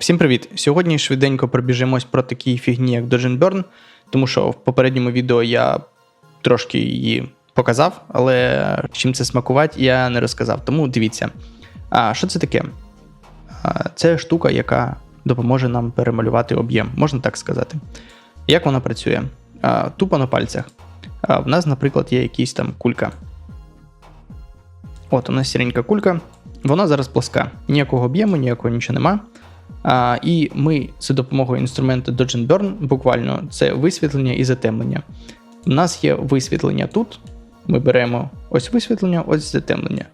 Всім привіт! Сьогодні швиденько пробіжимось про такі фігні, як Dodge Burn, тому що в попередньому відео я трошки її показав, але чим це смакувати, я не розказав. Тому дивіться. А що це таке? Це штука, яка допоможе нам перемалювати об'єм, можна так сказати. Як вона працює? Тупо на пальцях. А, В нас, наприклад, є якась там кулька. От, у нас сіренька кулька, вона зараз плоска. Ніякого об'єму, ніякого нічого нема. А, І ми за допомогою інструменту Dodge and Burn, буквально це висвітлення і затемнення. У нас є висвітлення тут. Ми беремо ось висвітлення, ось затемнення.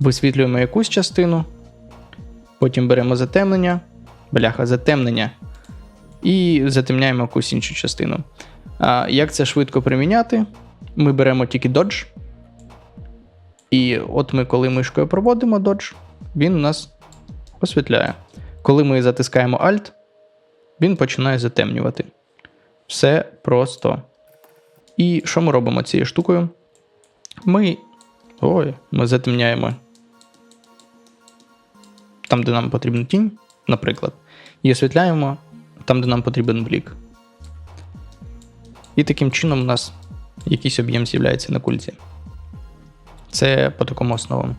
Висвітлюємо якусь частину, потім беремо затемнення, бляха, затемнення, і затемняємо якусь іншу частину. А, Як це швидко приміняти? Ми беремо тільки Dodge. І от ми, коли мишкою проводимо Dodge, він у нас освітляє. Коли ми затискаємо Alt, він починає затемнювати. Все просто. І що ми робимо цією штукою? Ми. Ой, ми затемняємо там, де нам потрібна тінь, наприклад, і освітляємо там, де нам потрібен блік. І таким чином у нас якийсь об'єм з'являється на кульці. Це по такому основам.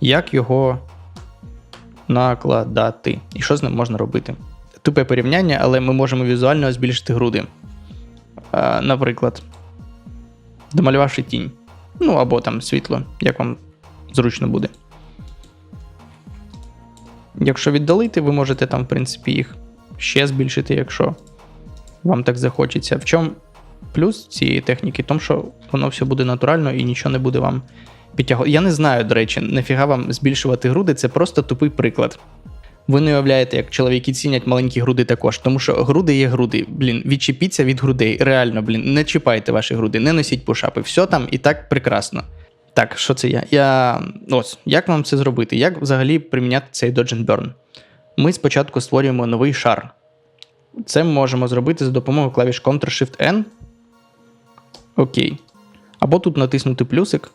Як його накладати? І що з ним можна робити? Тупе порівняння, але ми можемо візуально збільшити груди. Наприклад, домалювавши тінь. Ну або там світло, як вам зручно буде. Якщо віддалити, ви можете там, в принципі, їх ще збільшити, якщо вам так захочеться. В чому плюс цієї техніки? В тому, що воно все буде натурально і нічого не буде вам підтягувати. Я не знаю, до речі, нафіга вам збільшувати груди, це просто тупий приклад. Ви не уявляєте, як чоловіки цінять маленькі груди також, тому що груди є груди. Блін, відчепіться від грудей. Реально, блін, не чіпайте ваші груди, не носіть пушапи. Все там і так прекрасно. Так, що це я? Я ось як вам це зробити? Як взагалі приміняти цей Dodge and Burn? Ми спочатку створюємо новий шар. Це ми можемо зробити за допомогою клавіш Ctrl-Shift-N. Окей. Або тут натиснути плюсик,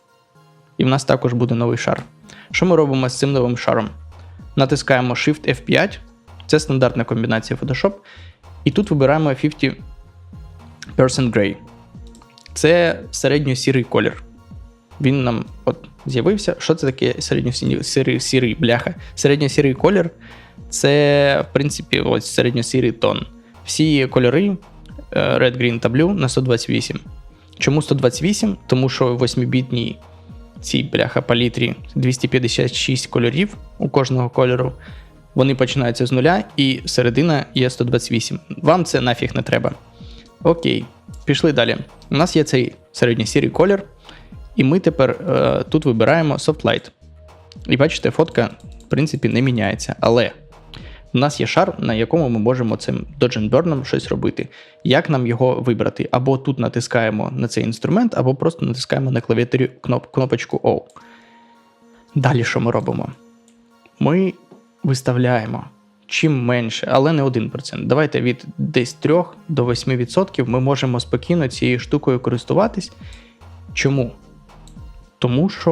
і в нас також буде новий шар. Що ми робимо з цим новим шаром? Натискаємо Shift F5, це стандартна комбінація Photoshop. І тут вибираємо 50% Gray. Це середньо-сірий колір. Він нам от з'явився. Що це таке середньо-сірий сірий бляха? Середньо-сірий колір це, в принципі, ось середньо-сірий тон. Всі кольори е, Red, Green та Blue на 128. Чому 128? Тому що в 8-бітній цій бляха палітрі 256 кольорів у кожного кольору. Вони починаються з нуля, і середина є 128. Вам це нафіг не треба. Окей, пішли далі. У нас є цей середньо-сірий колір. І ми тепер е, тут вибираємо Soft Light. І бачите, фотка, в принципі, не міняється. Але у нас є шар, на якому ми можемо цим Burn щось робити. Як нам його вибрати? Або тут натискаємо на цей інструмент, або просто натискаємо на клавіатурі кноп, кнопочку O. Далі що ми робимо? Ми виставляємо чим менше, але не 1%. Давайте від десь 3 до 8% ми можемо спокійно цією штукою користуватись. Чому? Тому що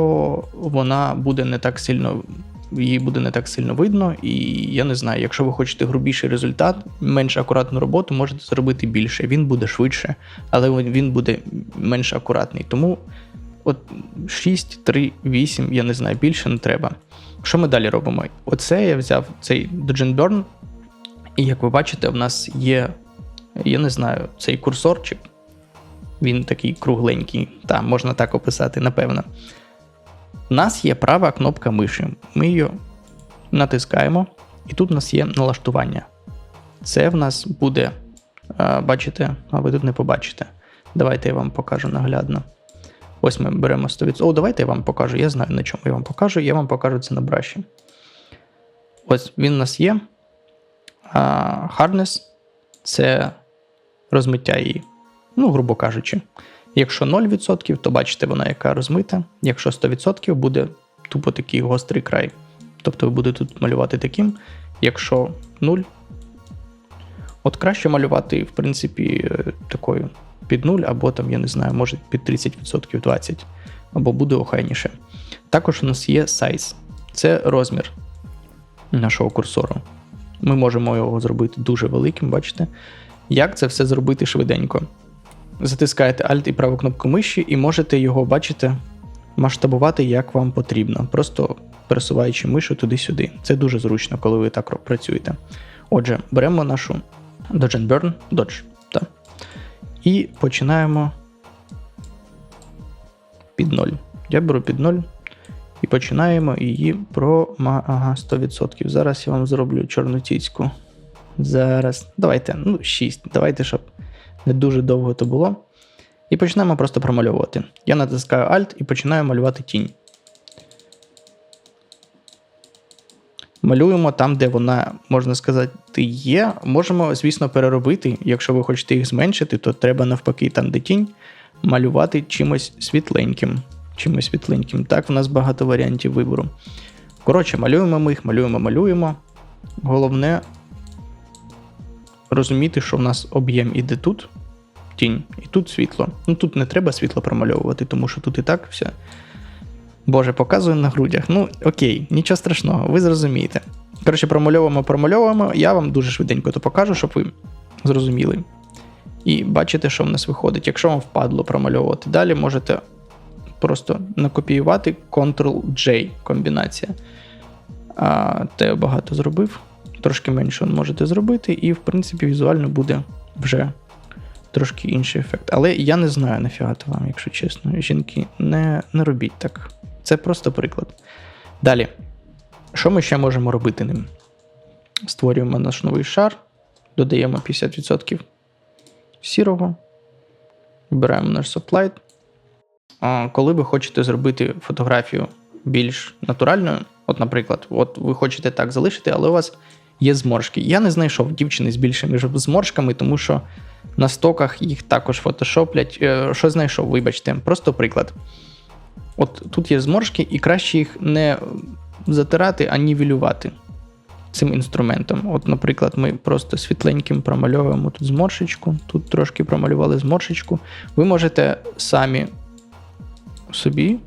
вона буде не так сильно, її буде не так сильно видно, і я не знаю, якщо ви хочете грубіший результат, менш акуратну роботу, можете зробити більше. Він буде швидше, але він буде менш акуратний. Тому от 6, 3, 8, я не знаю, більше не треба. Що ми далі робимо? Оце я взяв цей Dodge Burn, і як ви бачите, в нас є, я не знаю, цей курсорчик. Він такий кругленький, та, можна так описати, напевно. У нас є права кнопка миші. Ми її натискаємо, і тут у нас є налаштування. Це в нас буде, бачите, а ви тут не побачите. Давайте я вам покажу наглядно. Ось ми беремо 100%. О, давайте я вам покажу. Я знаю, на чому я вам покажу. Я вам покажу це на браші. Ось він у нас є. Hardness це розмиття її ну, грубо кажучи. Якщо 0%, то бачите, вона яка розмита. Якщо 100%, буде тупо такий гострий край. Тобто ви будете тут малювати таким. Якщо 0, от краще малювати, в принципі, такою під 0, або там, я не знаю, може під 30% 20%, або буде охайніше. Також у нас є size. Це розмір. нашого курсору. Ми можемо його зробити дуже великим, бачите? Як це все зробити швиденько? Затискаєте Alt і праву кнопку миші, і можете його, бачите, масштабувати як вам потрібно, просто пересуваючи мишу туди-сюди. Це дуже зручно, коли ви так працюєте. Отже, беремо нашу Dodge and Burn, Dodge, так. І починаємо під 0. Я беру під 0 і починаємо її про. Ага, 100%. Зараз я вам зроблю чорну тіцьку. Зараз. Давайте, ну, 6. Давайте, щоб не дуже довго то було. І починаємо просто промальовувати. Я натискаю Alt і починаю малювати тінь. Малюємо там, де вона, можна сказати, є. Можемо, звісно, переробити. Якщо ви хочете їх зменшити, то треба навпаки, там, де тінь, малювати чимось світленьким. Чимось світленьким. Так, в нас багато варіантів вибору. Коротше, малюємо ми їх, малюємо, малюємо. Головне розуміти, що в нас об'єм іде тут, тінь, і тут світло. Ну тут не треба світло промальовувати, тому що тут і так все. Боже, показую на грудях. Ну, окей, нічого страшного, ви зрозумієте. Коротше, промальовуємо, промальовуємо. Я вам дуже швиденько то покажу, щоб ви зрозуміли. І бачите, що в нас виходить. Якщо вам впадло промальовувати далі, можете просто накопіювати Ctrl-J комбінація. А, Те багато зробив. Трошки менше можете зробити, і, в принципі, візуально буде вже трошки інший ефект. Але я не знаю, нафіга то вам, якщо чесно. Жінки, не, не робіть так. Це просто приклад. Далі. Що ми ще можемо робити ним? Створюємо наш новий шар, додаємо 50% сірого, вибираємо наш. А коли ви хочете зробити фотографію більш натуральною, от, наприклад, от ви хочете так залишити, але у вас є зморшки. Я не знайшов дівчини з більшими зморшками, тому що на стоках їх також фотошоплять. Е, що знайшов, вибачте, просто приклад. От тут є зморшки, і краще їх не затирати, а нівелювати цим інструментом. От, наприклад, ми просто світленьким промальовуємо тут зморшечку, тут трошки промалювали зморшечку. Ви можете самі собі,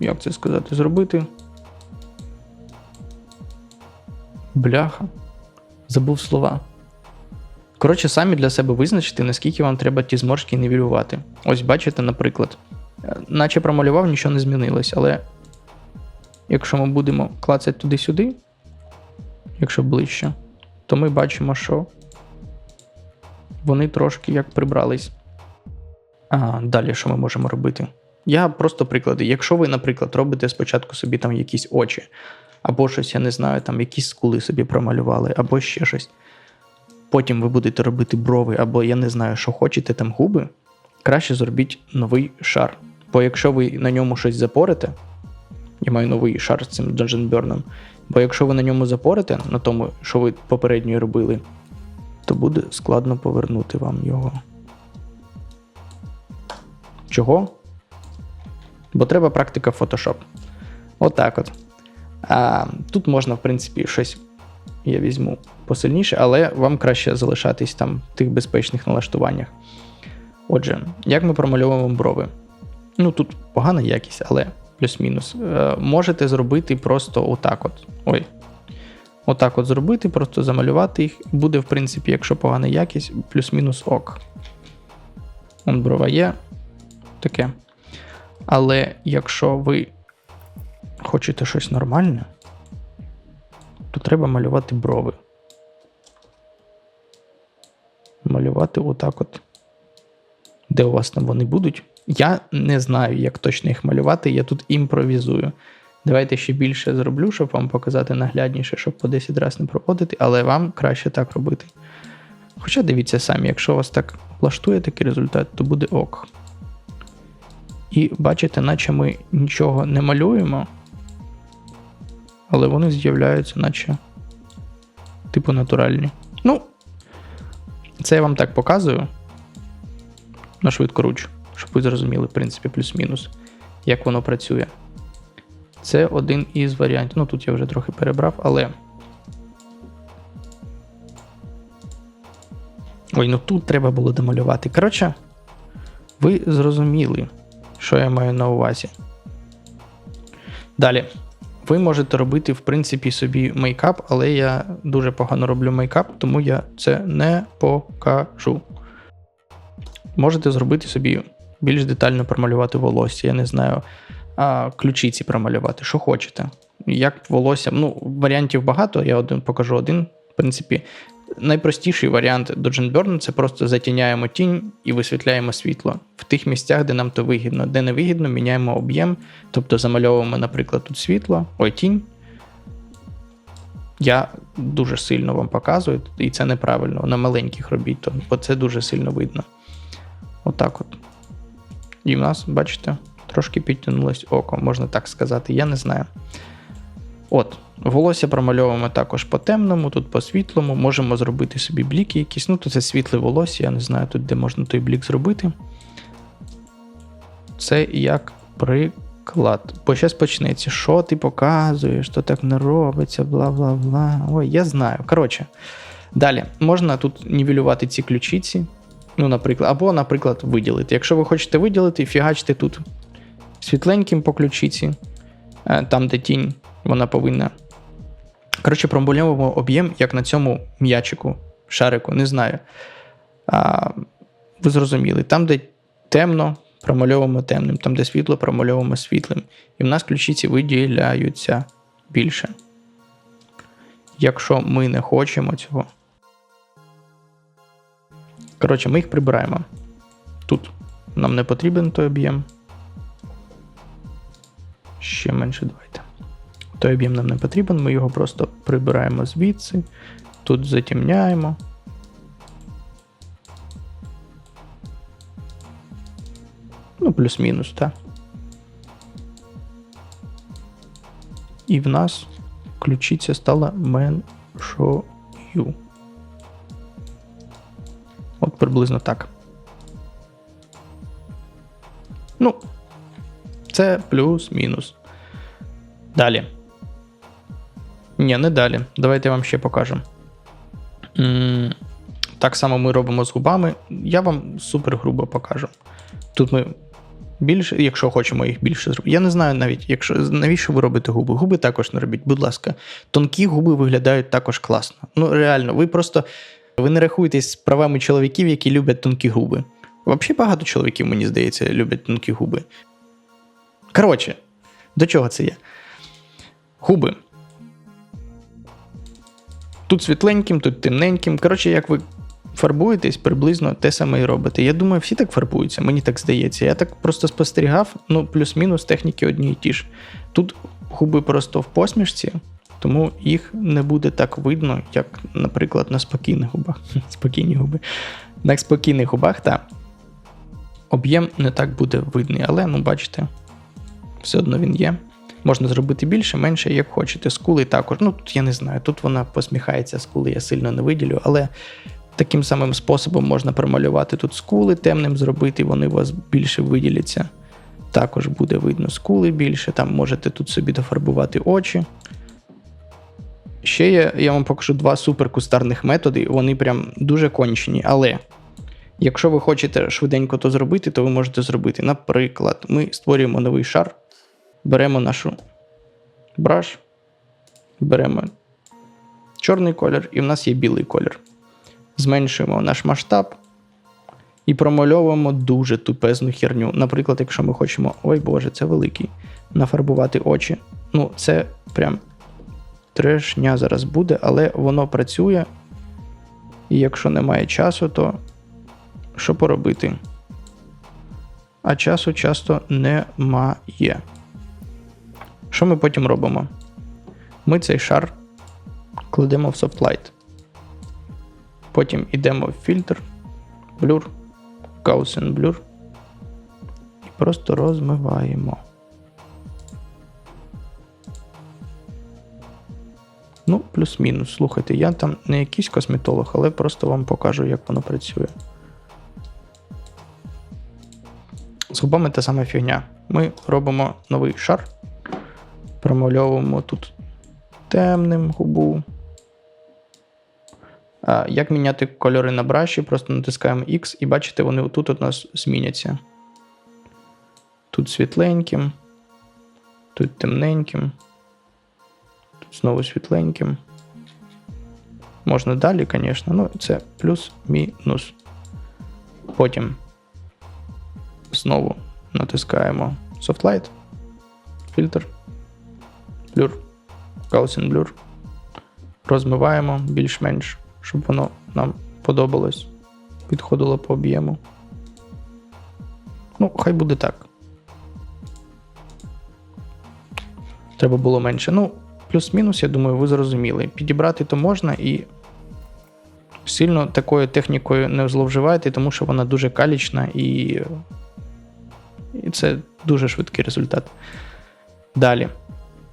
як це сказати, зробити. Бляха. Забув слова. Коротше, самі для себе визначити, наскільки вам треба ті зморшки нівелювати. Ось бачите, наприклад, наче промалював, нічого не змінилось, але якщо ми будемо клацати туди-сюди, якщо ближче, то ми бачимо, що вони трошки як прибрались. А далі що ми можемо робити? Я просто приклади. Якщо ви, наприклад, робите спочатку собі там якісь очі, або щось, я не знаю, там якісь скули собі промалювали, або ще щось. Потім ви будете робити брови, або я не знаю, що хочете там губи, краще зробіть новий шар. Бо якщо ви на ньому щось запорите, я маю новий шар з цим Dungeon Burn, бо якщо ви на ньому запорите, на тому, що ви попередньо робили, то буде складно повернути вам його. Чого? Бо треба практика Photoshop. Отак от. А, Тут можна, в принципі, щось я візьму посильніше, але вам краще залишатись там в тих безпечних налаштуваннях. Отже, як ми промальовуємо брови? Ну, тут погана якість, але плюс-мінус. Е, можете зробити просто отак от. Ой. Отак от зробити, просто замалювати їх. Буде, в принципі, якщо погана якість, плюс-мінус ок. Он брова є. Таке. Але якщо ви хочете щось нормальне, то треба малювати брови. Малювати отак от. Де у вас там вони будуть? Я не знаю, як точно їх малювати, я тут імпровізую. Давайте ще більше зроблю, щоб вам показати наглядніше, щоб по 10 разів не проводити, але вам краще так робити. Хоча дивіться самі, якщо вас так влаштує такий результат, то буде ок. І бачите, наче ми нічого не малюємо, але вони з'являються, наче типу натуральні. Ну, це я вам так показую на швидкоруч, щоб ви зрозуміли, в принципі, плюс-мінус, як воно працює. Це один із варіантів. Ну, тут я вже трохи перебрав, але. Ой, ну тут треба було домалювати. Коротше, ви зрозуміли, що я маю на увазі. Далі. Ви можете робити, в принципі, собі мейкап, але я дуже погано роблю мейкап, тому я це не покажу. Можете зробити собі більш детально промалювати волосся, я не знаю, а, ключиці промалювати, що хочете. Як волосся, ну, варіантів багато, я один покажу один. В принципі, найпростіший варіант до Burn це просто затіняємо тінь і висвітляємо світло в тих місцях, де нам то вигідно. Де не вигідно, міняємо об'єм, тобто замальовуємо, наприклад, тут світло, ой, тінь. Я дуже сильно вам показую, і це неправильно. На маленьких робіть, бо це дуже сильно видно. Отак от. І в нас, бачите, трошки підтягнулось око, можна так сказати, я не знаю. От, волосся промальовуємо також по темному, тут по світлому. Можемо зробити собі бліки якісь. Ну, тут це світле волосся, я не знаю тут, де можна той блік зробити. Це як приклад. Бо зараз почнеться. Що ти показуєш, що так не робиться, бла бла бла. Ой, я знаю. Коротше, далі можна тут нівелювати ці ключиці. Ну, наприклад, або, наприклад, виділити. Якщо ви хочете виділити, фігачте тут світленьким по ключиці, е, там, де тінь, вона повинна. Коротше, промалюємо об'єм, як на цьому м'ячику, шарику, не знаю. А, Ви зрозуміли, там, де темно, промальовуємо темним, там, де світло, промальовуємо світлим. І в нас ключиці виділяються більше. Якщо ми не хочемо цього. Коротше, ми їх прибираємо. Тут нам не потрібен той об'єм. Ще менше давайте. Той об'єм нам не потрібен, ми його просто прибираємо звідси, тут затемняємо. Ну, плюс-мінус, так. І в нас ключиця стала меншою. От приблизно так. Ну, це плюс-мінус. Далі. Ні, не далі. Давайте я вам ще покажу. Так само ми робимо з губами. Я вам супер грубо покажу. Тут ми більше, якщо хочемо їх більше зробити. Я не знаю навіть, якщо навіщо ви робите губи. Губи також не робіть, будь ласка. Тонкі губи виглядають також класно. Ну, реально, ви просто ви не рахуєтесь з правами чоловіків, які люблять тонкі губи. Взагалі багато чоловіків, мені здається, люблять тонкі губи. Коротше, до чого це є? Губи. Тут світленьким, тут темненьким. Коротше, як ви фарбуєтесь, приблизно те саме і робите. Я думаю, всі так фарбуються, мені так здається. Я так просто спостерігав, ну, плюс-мінус техніки одні і ті ж. Тут губи просто в посмішці, тому їх не буде так видно, як, наприклад, на спокійних губах. Спокійні губи. На спокійних губах, так. Об'єм не так буде видний, але, ну, бачите, все одно він є. Можна зробити більше, менше, як хочете. Скули також. Ну, тут я не знаю, тут вона посміхається, скули я сильно не виділю, але таким самим способом можна промалювати тут скули, темним зробити, вони у вас більше виділяться. Також буде видно скули більше, там можете тут собі дофарбувати очі. Ще є, я вам покажу два суперкустарних методи, вони прям дуже кончені. Але якщо ви хочете швиденько то зробити, то ви можете зробити. Наприклад, ми створюємо новий шар беремо нашу браш, беремо чорний колір, і в нас є білий колір. Зменшуємо наш масштаб і промальовуємо дуже тупезну херню. Наприклад, якщо ми хочемо, ой Боже, це великий, нафарбувати очі. Ну, це прям трешня зараз буде, але воно працює. І якщо немає часу, то що поробити? А часу часто немає. Що ми потім робимо? Ми цей шар кладемо в Softlight. Потім йдемо в фільтр, Blur, Gaussian Blur і просто розмиваємо. Ну, плюс-мінус. Слухайте, я там не якийсь косметолог, але просто вам покажу, як воно працює. З губами та сама фігня. Ми робимо новий шар. Промальовуємо тут темним губу. Як міняти кольори на браші? Просто натискаємо X і бачите, вони тут у нас зміняться. Тут світленьким, тут темненьким. Тут знову світленьким. Можна далі, звісно, ну це плюс-мінус. Потім знову натискаємо Softlight, фільтр, Blur, Gaussian Blur. Розмиваємо більш-менш, щоб воно нам подобалось, підходило по об'єму. Ну, хай буде так. Треба було менше. Ну, плюс-мінус, я думаю, ви зрозуміли. Підібрати то можна і сильно такою технікою не зловживайте, тому що вона дуже калічна і, і це дуже швидкий результат. Далі.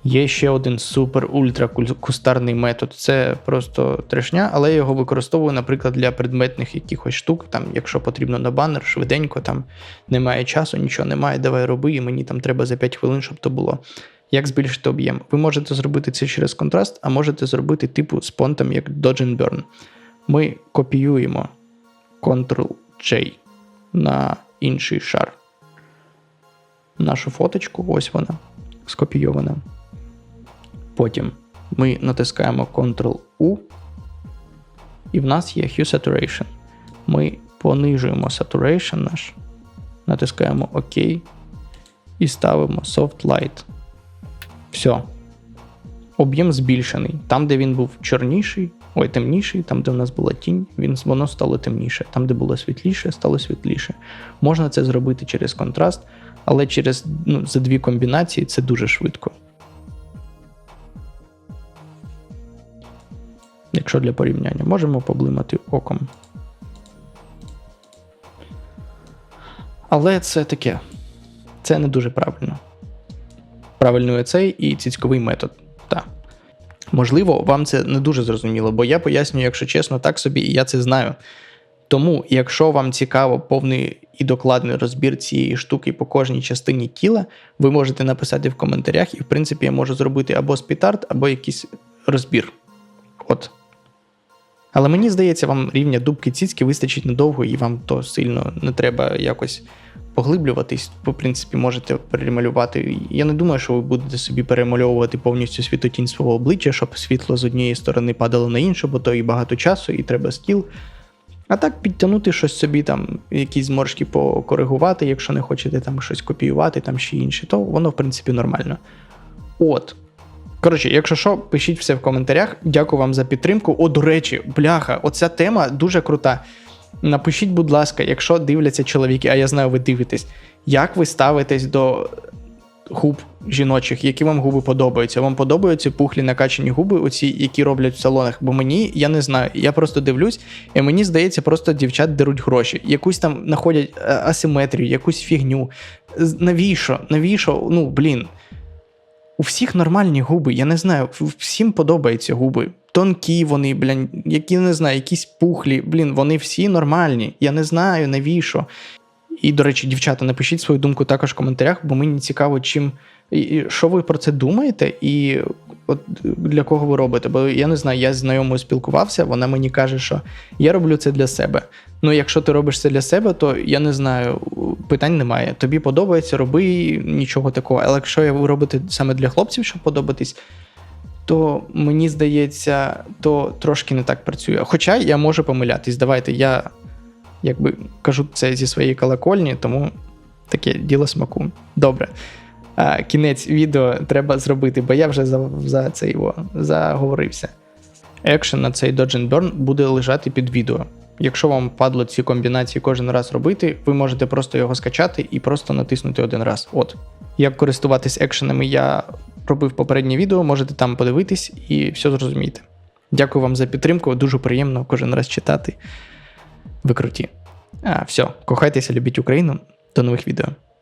Є ще один супер-ультра кустарний метод. Це просто трешня, але я його використовую, наприклад, для предметних якихось штук. Там, якщо потрібно на банер, швиденько, там немає часу, нічого немає, давай роби, і мені там треба за 5 хвилин, щоб то було. Як збільшити об'єм? Ви можете зробити це через контраст, а можете зробити типу з понтом, як Dodge and Burn. Ми копіюємо Ctrl-J на інший шар. Нашу фоточку, ось вона, скопійована. Потім ми натискаємо Ctrl-U, і в нас є Hue Saturation. Ми понижуємо Saturation наш, натискаємо ОК і ставимо Soft Light. Все. Об'єм збільшений. Там, де він був чорніший, ой, темніший, там, де в нас була тінь, він, воно стало темніше. Там, де було світліше, стало світліше. Можна це зробити через контраст, але через ну, за дві комбінації це дуже швидко. Якщо для порівняння, можемо поблимати оком. Але це таке. Це не дуже правильно. Правильною цей і цицьковий метод. Так. Можливо, вам це не дуже зрозуміло, бо я пояснюю, якщо чесно, так собі, і я це знаю. Тому, якщо вам цікаво повний і докладний розбір цієї штуки по кожній частині тіла, ви можете написати в коментарях, і, в принципі, я можу зробити або спітарт, або якийсь розбір. От. Але мені здається, вам рівня дубки цицьки вистачить надовго, і вам то сильно не треба якось поглиблюватись. В принципі, можете перемалювати. Я не думаю, що ви будете собі перемальовувати повністю світотінь свого обличчя, щоб світло з однієї сторони падало на іншу, бо то і багато часу, і треба скіл. А так підтягнути щось собі, там, якісь зморшки покоригувати, якщо не хочете там щось копіювати, там ще інше, то воно, в принципі, нормально. От. Коротше, якщо що, пишіть все в коментарях. Дякую вам за підтримку. О, до речі, бляха, оця тема дуже крута. Напишіть, будь ласка, якщо дивляться чоловіки, а я знаю, ви дивитесь, як ви ставитесь до губ жіночих, які вам губи подобаються? Вам подобаються пухлі накачані губи, оці, які роблять в салонах? Бо мені, я не знаю, я просто дивлюсь, і мені здається, просто дівчат деруть гроші. Якусь там знаходять е, асиметрію, якусь фігню. Навіщо? Навіщо? Ну, блін. У всіх нормальні губи, я не знаю, всім подобаються губи. Тонкі вони, блін, які не знаю, якісь пухлі, блін, вони всі нормальні. Я не знаю навіщо. І, до речі, дівчата, напишіть свою думку також в коментарях, бо мені цікаво, чим і що ви про це думаєте, і от для кого ви робите. Бо я не знаю, я з знайомою спілкувався, вона мені каже, що я роблю це для себе. Ну, якщо ти робиш це для себе, то я не знаю, питань немає. Тобі подобається, роби нічого такого. Але якщо ви робите саме для хлопців, щоб подобатись, то мені здається, то трошки не так працює. Хоча я можу помилятись. Давайте я якби кажу це зі своєї колокольні, тому таке діло смаку. Добре. А, Кінець відео треба зробити, бо я вже за за це його заговорився. Екшен на цей Dodge and Burn буде лежати під відео. Якщо вам падло ці комбінації кожен раз робити, ви можете просто його скачати і просто натиснути один раз. От. Як користуватись екшенами, я робив попереднє відео, можете там подивитись і все зрозумієте. Дякую вам за підтримку, дуже приємно кожен раз читати. Ви круті. А, все, кохайтеся, любіть Україну. До нових відео.